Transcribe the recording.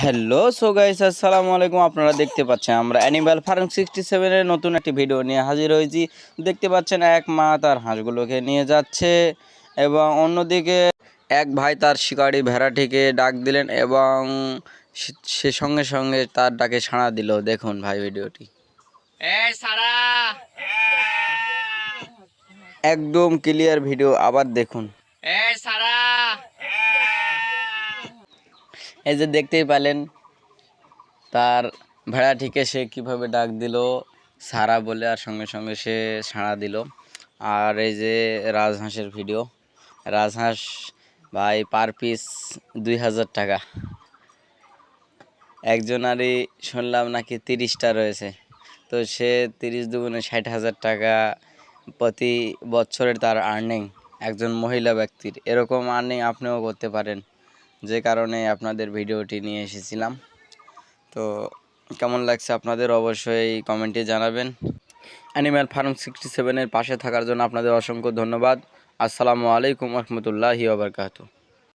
Hello so guys আসসালামু আলাইকুম। আপনারা দেখতে পাচ্ছেন আমরা অ্যানিমাল ফার্ম সিক্সটি সেভেনের নতুন একটি ভিডিও নিয়ে হাজির হয়েছি। দেখতে পাচ্ছেন এক মা তার হাঁসগুলোকে নিয়ে যাচ্ছে এবং অন্যদিকে এক ভাই তার শিকারি ভেড়াটিকে ডাক দিলেন এবং সে- সে সঙ্গে সঙ্গে তার ডাকে সাড়া দিল। দেখুন ভাই ভিডিওটি একদম ক্লিয়ার ভিডিও আবার দেখুন। এই যে দেখতেই পেলেন, তার ভেড়া ঠিকে সে কীভাবে ডাক দিল, সারা বলে আর সঙ্গে সঙ্গে সে সাড়া দিল। আর এই যে রাজহাঁসের ভিডিও রাজহাঁস ভাই পার পিস দুই হাজার টাকা। একজনারই শুনলাম নাকি তিরিশটা রয়েছে। তো সে তিরিশ দুগুণে ষাট হাজার টাকা প্রতি বছরের তার আর্নিং একজন মহিলা ব্যক্তির। এরকম আর্নিং আপনিও করতে পারেন। যে কারণে আপনাদের ভিডিওটি নিয়ে এসেছিলাম। তো কেমন লাগছে আপনাদের অবশ্যই কমেন্টে জানাবেন। অ্যানিম্যাল ফার্ম সিক্সটি সেভেনের পাশে থাকার জন্য আপনাদের অসংখ্য ধন্যবাদ। আসসালামু আলাইকুম রহমতুল্লাহি আবরকাত